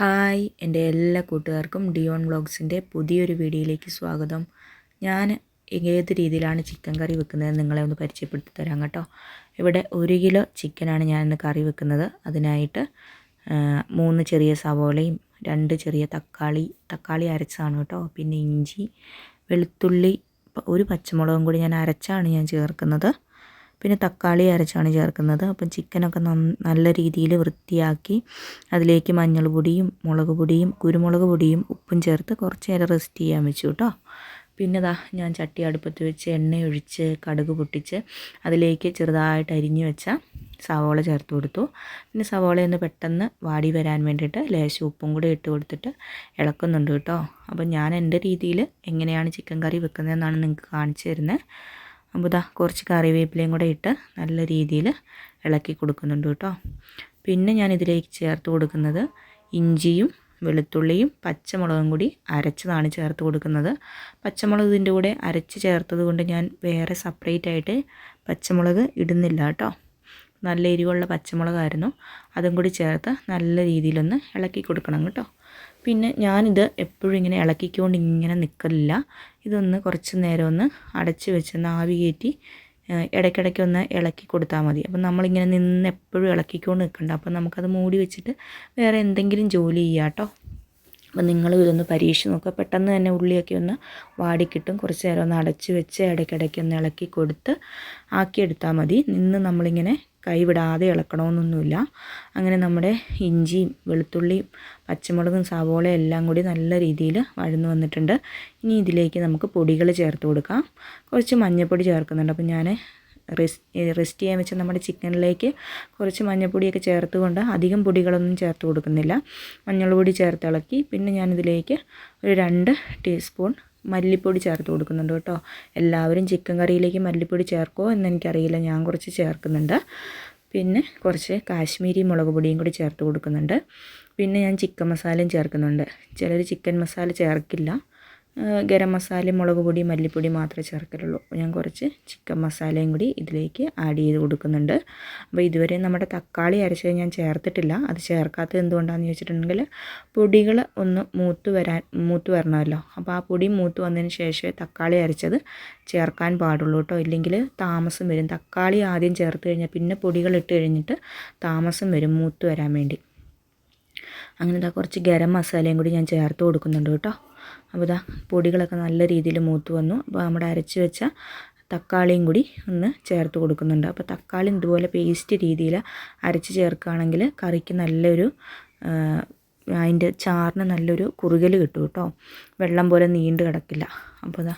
Hi എന്റെ എല്ലാ കൂട്ടുകാർക്കും ഡിയോൺ വ്ളോഗ്സിന്റെ പുതിയൊരു വീഡിയോയിലേക്ക് സ്വാഗതം. ഞാൻ ഏത് രീതിയിലാണ് ചിക്കൻ കറി വെക്കുന്നത് നിങ്ങളെ ഒന്ന് പരിചയപ്പെടുത്തി തരാം കേട്ടോ. ഇവിടെ ഒരു കിലോ ചിക്കനാണ് ഞാൻ ഇന്ന് കറി വെക്കുന്നത്. അതിനായിട്ട് മൂന്ന് ചെറിയ സവോളയും രണ്ട് ചെറിയ തക്കാളി തക്കാളി അരച്ചാണ് കേട്ടോ. പിന്നെ ഇഞ്ചി വെളുത്തുള്ളി ഒരു പച്ചമുളകും കൂടി ഞാൻ അരച്ചാണ് ഞാൻ ചേർക്കുന്നത്. പിന്നെ തക്കാളി അരച്ചാണ് ചേർക്കുന്നത്. അപ്പം ചിക്കനൊക്കെ നല്ല രീതിയിൽ വൃത്തിയാക്കി അതിലേക്ക് മഞ്ഞൾ പൊടിയും മുളക് പൊടിയും കുരുമുളക് പൊടിയും ഉപ്പും ചേർത്ത് കുറച്ച് നേരം റെസ്റ്റ് ചെയ്യാൻ വെച്ചു കേട്ടോ പിന്നെ ദാ ഞാൻ ചട്ടി അടുപ്പത്ത് വെച്ച് എണ്ണ ഒഴിച്ച് കടുക് പൊട്ടിച്ച് അതിലേക്ക് ചെറുതായിട്ട് അരിഞ്ഞു വെച്ച സവോള ചേർത്ത് കൊടുത്തു. പിന്നെ സവോള ഒന്ന് പെട്ടെന്ന് വാടി വരാൻ വേണ്ടിയിട്ട് ലേശം ഉപ്പും കൂടി ഇട്ട് കൊടുത്തിട്ട് ഇളക്കുന്നുണ്ട് കേട്ടോ അപ്പം ഞാൻ എന്റെ രീതിയിൽ എങ്ങനെയാണ് ചിക്കൻ കറി വെക്കുന്നതെന്നാണ് നിങ്ങൾക്ക് കാണിച്ചു തരുന്നത്. അപ്പോൾ ഇതാ കുറച്ച് കറിവേപ്പിലയും കൂടെ ഇട്ട് നല്ല രീതിയിൽ ഇളക്കി കൊടുക്കുന്നുണ്ട് കേട്ടോ. പിന്നെ ഞാൻ ഇതിലേക്ക് ചേർത്ത് കൊടുക്കുന്നത് ഇഞ്ചിയും വെളുത്തുള്ളിയും പച്ചമുളകും കൂടി അരച്ചതാണ് ചേർത്ത് കൊടുക്കുന്നത്. പച്ചമുളക് ഇതിന്റെ കൂടെ അരച്ച് ചേർത്തത് കൊണ്ട് ഞാൻ വേറെ സെപ്പറേറ്റ് ആയിട്ട് പച്ചമുളക് ഇടുന്നില്ല കേട്ടോ. നല്ല എരിവുള്ള പച്ചമുളകായിരുന്നു. അതും കൂടി ചേർത്ത് നല്ല രീതിയിലൊന്ന് ഇളക്കി കൊടുക്കണം കേട്ടോ. പിന്നെ ഞാനിത് എപ്പോഴും ഇങ്ങനെ ഇളക്കിക്കൊണ്ട് ഇങ്ങനെ നിൽക്കലില്ല ഇതൊന്ന് കുറച്ച് നേരം ഒന്ന് അടച്ച് വെച്ച് ഒന്ന് ആവി കയറ്റി ഇടയ്ക്കിടയ്ക്ക് ഒന്ന് ഇളക്കി കൊടുത്താൽ മതി. അപ്പം നമ്മളിങ്ങനെ നിന്ന് എപ്പോഴും ഇളക്കിക്കൊണ്ട് നിൽക്കണ്ട. അപ്പം നമുക്കത് മൂടി വെച്ചിട്ട് വേറെ എന്തെങ്കിലും ജോലി ചെയ്യാം കേട്ടോ. അപ്പം നിങ്ങളും ഇതൊന്ന് പരീക്ഷിച്ച് നോക്കുക. പെട്ടെന്ന് തന്നെ ഉള്ളിയൊക്കെ ഒന്ന് വാടിക്കിട്ടും. കുറച്ച് നേരം ഒന്ന് അടച്ച് വെച്ച് ഇടയ്ക്കിടയ്ക്ക് ഒന്ന് ഇളക്കി കൊടുത്ത് ആക്കിയെടുത്താൽ മതി. നിന്ന് നമ്മളിങ്ങനെ കൈവിടാതെ ഇളക്കണമെന്നൊന്നുമില്ല. അങ്ങനെ നമ്മുടെ ഇഞ്ചിയും വെളുത്തുള്ളിയും പച്ചമുളകും സവോളയും എല്ലാം കൂടി നല്ല രീതിയിൽ വഴന്നു വന്നിട്ടുണ്ട്. ഇനി ഇതിലേക്ക് നമുക്ക് പൊടികൾ ചേർത്ത് കൊടുക്കാം. കുറച്ച് മഞ്ഞൾപ്പൊടി ചേർക്കുന്നുണ്ട്. അപ്പോൾ ഞാൻ റെസ്റ്റ് ചെയ്യാൻ വെച്ച നമ്മുടെ ചിക്കനിലേക്ക് കുറച്ച് മഞ്ഞൾപ്പൊടിയൊക്കെ ചേർത്തുകൊണ്ട് അധികം പൊടികളൊന്നും ചേർത്ത് കൊടുക്കുന്നില്ല. മഞ്ഞൾ പൊടി ചേർത്ത് ഇളക്കി പിന്നെ ഞാനിതിലേക്ക് ഒരു രണ്ട് ടീസ്പൂൺ മല്ലിപ്പൊടി ചേർത്ത് കൊടുക്കുന്നുണ്ട് കേട്ടോ. എല്ലാവരും ചിക്കൻ കറിയിലേക്ക് മല്ലിപ്പൊടി ചേർക്കുമോ എന്ന് എനിക്കറിയില്ല. ഞാൻ കുറച്ച് ചേർക്കുന്നുണ്ട്. പിന്നെ കുറച്ച് കാശ്മീരി മുളക് പൊടിയും കൂടി ചേർത്ത് കൊടുക്കുന്നുണ്ട്. പിന്നെ ഞാൻ ചിക്കൻ മസാലയും ചേർക്കുന്നുണ്ട്. ചിലർ ചിക്കൻ മസാല ചേർക്കില്ല. ഗരം മസാല മുളക് പൊടി മല്ലിപ്പൊടി മാത്രമേ ചേർക്കലുള്ളൂ. ഞാൻ കുറച്ച് ചിക്കൻ മസാലയും കൂടി ഇതിലേക്ക് ആഡ് ചെയ്ത് കൊടുക്കുന്നുണ്ട്. അപ്പോൾ ഇതുവരെ നമ്മുടെ തക്കാളി അരച്ചത് ഞാൻ ചേർത്തിട്ടില്ല. അത് ചേർക്കാത്തത് എന്തുകൊണ്ടാണെന്ന് ചോദിച്ചിട്ടുണ്ടെങ്കിൽ പൊടികൾ ഒന്ന് മൂത്ത് വരാൻ മൂത്ത് വരണമല്ലോ. അപ്പോൾ ആ പൊടി മൂത്ത് വന്നതിന് ശേഷമേ തക്കാളി അരച്ചത് ചേർക്കാൻ പാടുള്ളൂ കേട്ടോ. ഇല്ലെങ്കിൽ താമസം വരും. തക്കാളി ആദ്യം ചേർത്ത് കഴിഞ്ഞാൽ പിന്നെ പൊടികൾ ഇട്ട് കഴിഞ്ഞിട്ട് താമസം വരും മൂത്ത് വരാൻ വേണ്ടി. അങ്ങനെ കുറച്ച് ഗരം മസാലയും കൂടി ഞാൻ ചേർത്ത് കൊടുക്കുന്നുണ്ട് കേട്ടോ. അപ്പോൾ ഇതാ പൊടികളൊക്കെ നല്ല രീതിയിൽ മൂത്ത് വന്നു. അപ്പോൾ നമ്മുടെ അരച്ച് വെച്ച തക്കാളിയും കൂടി ഒന്ന് ചേർത്ത് കൊടുക്കുന്നുണ്ട്. അപ്പോൾ തക്കാളി ഇതുപോലെ പേസ്റ്റ് രീതിയിൽ അരച്ച് ചേർക്കുകയാണെങ്കിൽ കറിക്ക് നല്ലൊരു അതിന്റെ ചാറിന് നല്ലൊരു കുറുകൽ കിട്ടും കേട്ടോ. വെള്ളം പോലെ നീണ്ട് കിടക്കില്ല. അപ്പോൾ ഇതാ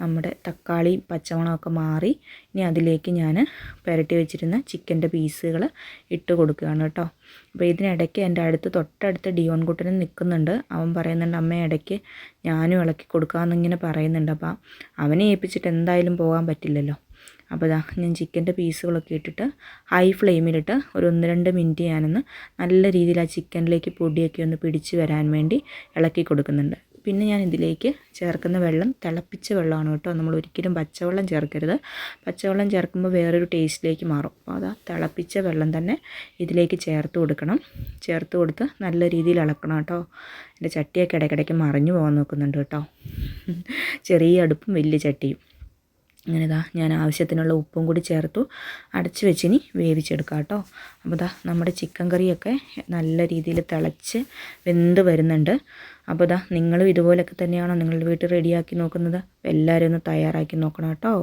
നമ്മുടെ തക്കാളി പച്ചമുളകൊക്കെ മാറി ഇനി അതിലേക്ക് ഞാൻ പുരട്ടി വെച്ചിരുന്ന ചിക്കന്റെ പീസുകൾ ഇട്ട് കൊടുക്കുകയാണ് കേട്ടോ. അപ്പോൾ ഇതിനിടയ്ക്ക് എന്റെ അടുത്ത് തൊട്ടടുത്ത് ഡിയോൺ കുട്ടനും നിൽക്കുന്നുണ്ട്. അവൻ പറയുന്നുണ്ട് അമ്മ ഇടയ്ക്ക് ഞാനും ഇളക്കി കൊടുക്കാമെന്നിങ്ങനെ പറയുന്നുണ്ട്. അപ്പോൾ അവനെ ഏൽപ്പിച്ചിട്ട് എന്തായാലും പോകാൻ പറ്റില്ലല്ലോ. അപ്പോൾ ഇതാ ഞാൻ ചിക്കന്റെ പീസുകളൊക്കെ ഇട്ടിട്ട് ഹൈ ഫ്ലെയിമിലിട്ട് ഒരു ഒന്ന് രണ്ട് മിനിറ്റ് ഞാനൊന്ന് നല്ല രീതിയിൽ ആ ചിക്കനിലേക്ക് പൊടിയൊക്കെ ഒന്ന് പിടിച്ച് വരാൻ വേണ്ടി ഇളക്കി കൊടുക്കുന്നുണ്ട്. പിന്നെ ഞാൻ ഇതിലേക്ക് ചേർക്കുന്ന വെള്ളം തിളപ്പിച്ച വെള്ളമാണ് കേട്ടോ. നമ്മൾ ഒരിക്കലും പച്ചവെള്ളം ചേർക്കരുത്. പച്ചവെള്ളം ചേർക്കുമ്പോൾ വേറൊരു ടേസ്റ്റിലേക്ക് മാറും. അപ്പോൾ അതാ തിളപ്പിച്ച വെള്ളം തന്നെ ഇതിലേക്ക് ചേർത്ത് കൊടുക്കണം. ചേർത്ത് കൊടുത്ത് നല്ല രീതിയിൽ ഇളക്കണം കേട്ടോ. എന്റെ ചട്ടിയൊക്കെ ഇടയ്ക്കിടയ്ക്ക് മറിഞ്ഞു പോകാൻ നോക്കുന്നുണ്ട് കേട്ടോ. ചെറിയ അടുപ്പും വലിയ ചട്ടിയും. അങ്ങനെ ഇതാ ഞാൻ ആവശ്യത്തിനുള്ള ഉപ്പും കൂടി ചേർത്തു. അടച്ച് വെച്ചിനി വേവിച്ചെടുക്കാം കേട്ടോ. അപ്പോൾ ഇതാ നമ്മുടെ ചിക്കൻ കറിയൊക്കെ നല്ല രീതിയിൽ തിളച്ച് വെന്ത് വരുന്നുണ്ട്. അപ്പോൾ ഇതാ നിങ്ങളും ഇതുപോലൊക്കെ തന്നെയാണോ നിങ്ങളുടെ വീട്ടിൽ റെഡിയാക്കി നോക്കുന്നത്? എല്ലാവരും ഒന്ന് തയ്യാറാക്കി നോക്കണം കേട്ടോ.